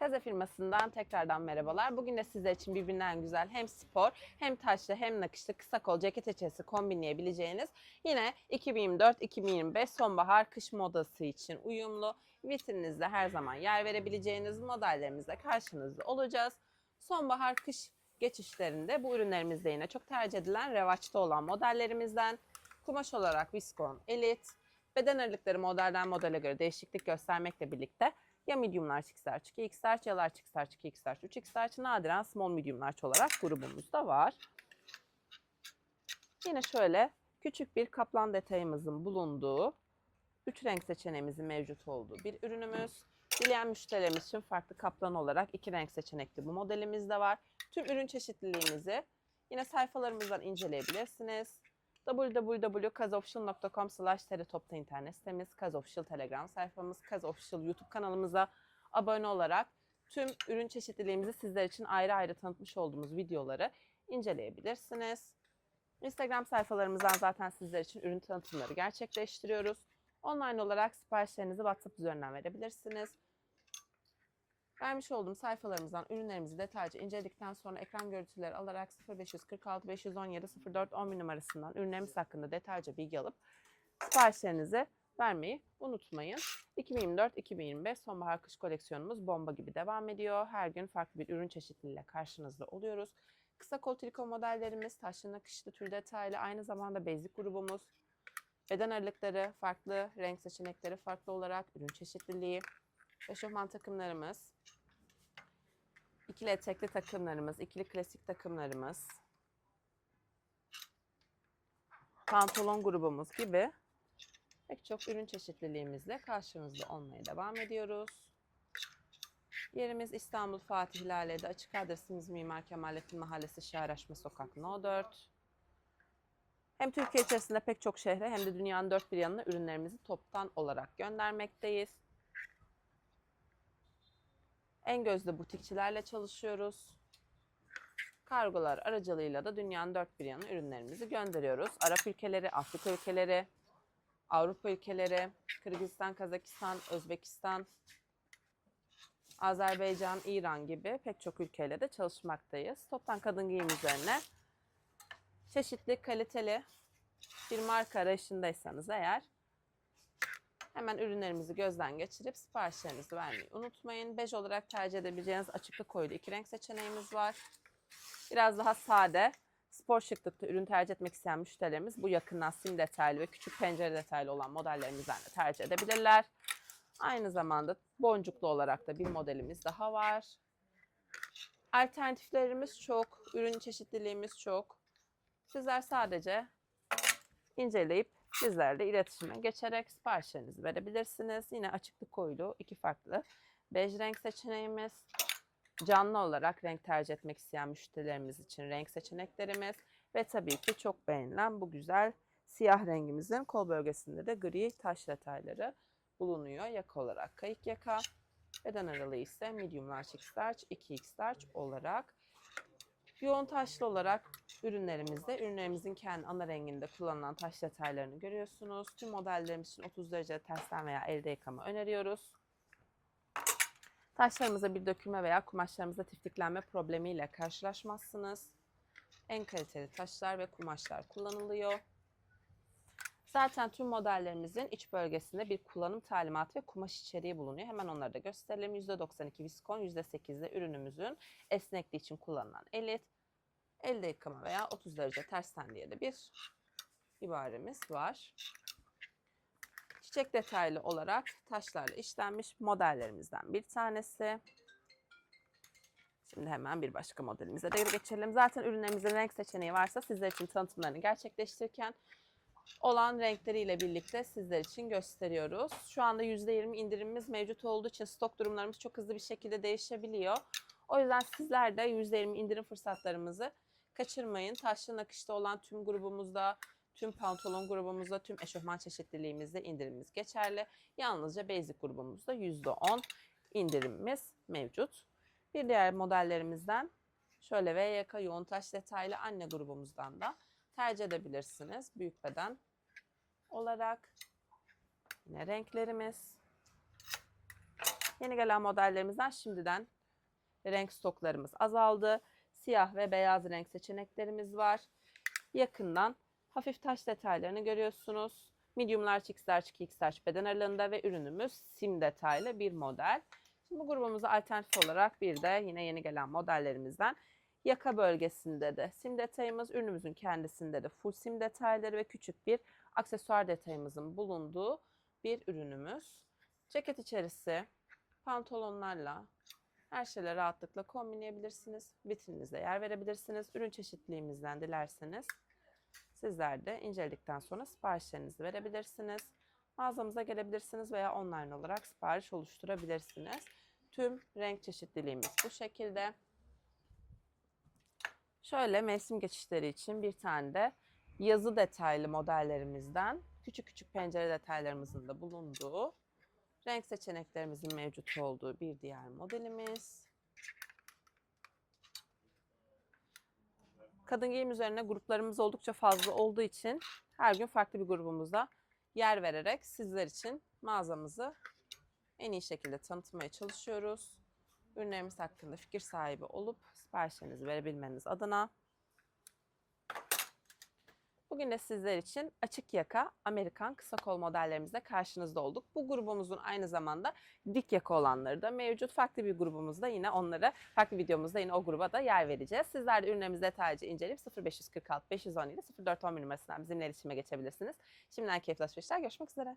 Kaze firmasından tekrardan merhabalar. Bugün de sizler için birbirinden güzel hem spor hem taşlı hem nakışlı kısa kol ceket içerisi kombinleyebileceğiniz yine 2024-2025 sonbahar kış modası için uyumlu vitrininizde her zaman yer verebileceğiniz modellerimizle karşınızda olacağız. Sonbahar kış geçişlerinde bu ürünlerimizde yine çok tercih edilen revaçta olan modellerimizden kumaş olarak Viscon Elite, beden ağırlıkları modelden modele göre değişiklik göstermekle birlikte ya medium large, x large, 2x large ya large, x large, 2x large, 3x large nadiren small medium large olarak grubumuzda var. Yine şöyle küçük bir kaplan detayımızın bulunduğu, 3 renk seçeneğimizin mevcut olduğu bir ürünümüz. Dileyen müşterilerimiz için farklı kaplan olarak iki renk seçenekli bu modelimiz de var. Tüm ürün çeşitliliğimizi yine sayfalarımızdan inceleyebilirsiniz www.kazofficial.com slash topta internet sitemiz, Kazofficial Telegram sayfamız, Kazofficial YouTube kanalımıza abone olarak tüm ürün çeşitliliğimizi sizler için ayrı ayrı tanıtmış olduğumuz videoları inceleyebilirsiniz. Instagram sayfalarımızdan zaten sizler için ürün tanıtımları gerçekleştiriyoruz. Online olarak siparişlerinizi WhatsApp üzerinden verebilirsiniz. Vermiş olduğum sayfalarımızdan ürünlerimizi detaylıca inceledikten sonra ekran görüntüleri alarak 0546 517 04 11 numarasından ürünlerimiz hakkında detaylıca bilgi alıp siparişlerinizi vermeyi unutmayın. 2024-2025 sonbahar kış koleksiyonumuz bomba gibi devam ediyor. Her gün farklı bir ürün çeşitliliğiyle karşınızda oluyoruz. Kısa kol triko modellerimiz, taşlı nakışlı tül detaylı, aynı zamanda basic grubumuz. Beden aralıkları, farklı renk seçenekleri farklı olarak ürün çeşitliliği, eşofman takımlarımız, ikili etekli takımlarımız, ikili klasik takımlarımız, pantolon grubumuz gibi pek çok ürün çeşitliliğimizle karşınızda olmaya devam ediyoruz. Yerimiz İstanbul Fatih Lale'de açık adresimiz Mimar Kemalettin Mahallesi Şehraşma Sokak No 4. Hem Türkiye içerisinde pek çok şehre hem de dünyanın dört bir yanına ürünlerimizi toptan olarak göndermekteyiz. En gözde butikçilerle çalışıyoruz. Kargolar aracılığıyla da dünyanın dört bir yanına ürünlerimizi gönderiyoruz. Arap ülkeleri, Afrika ülkeleri, Avrupa ülkeleri, Kırgızistan, Kazakistan, Özbekistan, Azerbaycan, İran gibi pek çok ülkeyle de çalışmaktayız. Toptan kadın giyim üzerine çeşitli, kaliteli bir marka arayışındaysanız eğer hemen ürünlerimizi gözden geçirip siparişlerinizi vermeyi unutmayın. Bej olarak tercih edebileceğiniz açıklı koyulu iki renk seçeneğimiz var. Biraz daha sade, spor şıklıkta ürün tercih etmek isteyen müşterilerimiz bu yakından sim detaylı ve küçük pencere detaylı olan modellerimizden de tercih edebilirler. Aynı zamanda boncuklu olarak da bir modelimiz daha var. Alternatiflerimiz çok, ürün çeşitliliğimiz çok. Sizler sadece inceleyip bizlerle iletişime geçerek siparişlerinizi verebilirsiniz. Yine açıklık koyulu iki farklı bej renk seçeneğimiz. Canlı olarak renk tercih etmek isteyen müşterilerimiz için renk seçeneklerimiz ve tabii ki çok beğenilen bu güzel siyah rengimizin kol bölgesinde de gri taş detayları bulunuyor. Yaka olarak kayık yaka. Beden aralığı ise medium large x large, 2x large olarak. Yoğun taşlı olarak ürünlerimizde ürünlerimizin kendi ana renginde kullanılan taş detaylarını görüyorsunuz. Tüm modellerimiz için 30 derece tersten veya elde yıkama öneriyoruz. Taşlarımıza bir dökülme veya kumaşlarımızda tiftiklenme problemiyle karşılaşmazsınız. En kaliteli taşlar ve kumaşlar kullanılıyor. Zaten tüm modellerimizin iç bölgesinde bir kullanım talimatı ve kumaş içeriği bulunuyor. Hemen onları da gösterelim. %92 viskon, %8 de ürünümüzün esnekliği için kullanılan elit. Elde yıkama veya 30 derece tersten diye de bir ibaremiz var. Çiçek detaylı olarak taşlarla işlenmiş modellerimizden bir tanesi. Şimdi hemen bir başka modelimize de geçelim. Zaten ürünlerimizin renk seçeneği varsa sizler için tanıtımlarını gerçekleştirirken olan renkleriyle birlikte sizler için gösteriyoruz. Şu anda %20 indirimimiz mevcut olduğu için stok durumlarımız çok hızlı bir şekilde değişebiliyor. O yüzden sizler de %20 indirim fırsatlarımızı kaçırmayın. Taşlı nakışta olan tüm grubumuzda, tüm pantolon grubumuzda, tüm eşofman çeşitliliğimizde indirimimiz geçerli. Yalnızca basic grubumuzda %10 indirimimiz mevcut. Bir diğer modellerimizden şöyle V yaka yoğun taş detaylı anne grubumuzdan da tercih edebilirsiniz. Büyük beden olarak. Yine renklerimiz. Yeni gelen modellerimizden şimdiden renk stoklarımız azaldı. Siyah ve beyaz renk seçeneklerimiz var. Yakından hafif taş detaylarını görüyorsunuz. Medium large, X large, 2X large beden aralığında ve ürünümüz sim detaylı bir model. Şimdi bu grubumuza alternatif olarak bir de yine yeni gelen modellerimizden yaka bölgesinde de sim detayımız, ürünümüzün kendisinde de full sim detayları ve küçük bir aksesuar detayımızın bulunduğu bir ürünümüz. Ceket içerisi pantolonlarla her şeyle rahatlıkla kombinleyebilirsiniz. Vitrininizde yer verebilirsiniz. Ürün çeşitliliğimizden dilerseniz sizler de inceledikten sonra siparişlerinizi verebilirsiniz. Mağazamıza gelebilirsiniz veya online olarak sipariş oluşturabilirsiniz. Tüm renk çeşitliliğimiz bu şekilde. Şöyle mevsim geçişleri için bir tane de yazı detaylı modellerimizden küçük küçük pencere detaylarımızın da bulunduğu renk seçeneklerimizin mevcut olduğu bir diğer modelimiz. Kadın giyim üzerine gruplarımız oldukça fazla olduğu için her gün farklı bir grubumuza yer vererek sizler için mağazamızı en iyi şekilde tanıtmaya çalışıyoruz. Ürünlerimiz hakkında fikir sahibi olup siparişlerinizi verebilmeniz adına. Bugün de sizler için açık yaka Amerikan kısa kol modellerimizle karşınızda olduk. Bu grubumuzun aynı zamanda dik yaka olanları da mevcut. Farklı bir grubumuzda yine onlara, farklı videomuzda yine o gruba da yer vereceğiz. Sizler de ürünlerimizi detaylıca inceleyip 0546 517 0411 numarasından bizimle iletişime geçebilirsiniz. Şimdiden keyifli alışverişler. Görüşmek üzere.